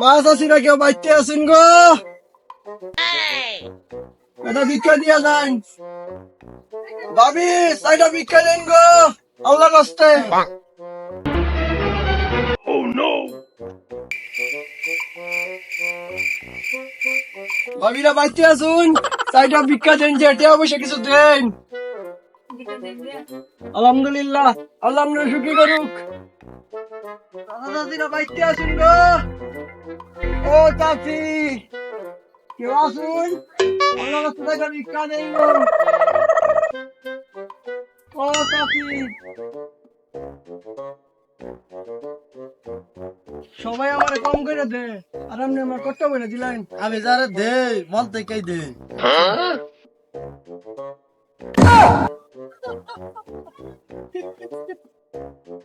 মাছ আছি না কেউ বাইতে আছেন গো? এটা ভিক্ষা দিয়া যান। ভাবি সাইডা ভিক্ষা দেন গো। আল্লাহ রাস্তে ভাবিরা বাইতে আসুন সাইডা ভিক্ষা দেন যে এটা অবশ্য কিছু দেন। আলহামদুলিল্লাহ আল্লাহ আপনার সুখী করুক। দাদা দাদিরা বাইতে আসুন গো। ও চাচি কেউ আসুন? আল্লাহ রাস্তা ভিক্ষা দেন ও চাচি। সবাই আমার কম করে দে আর আপনি আমার কষ্ট করে দিলেন আমি যারা দে মন থেকেই দে うん。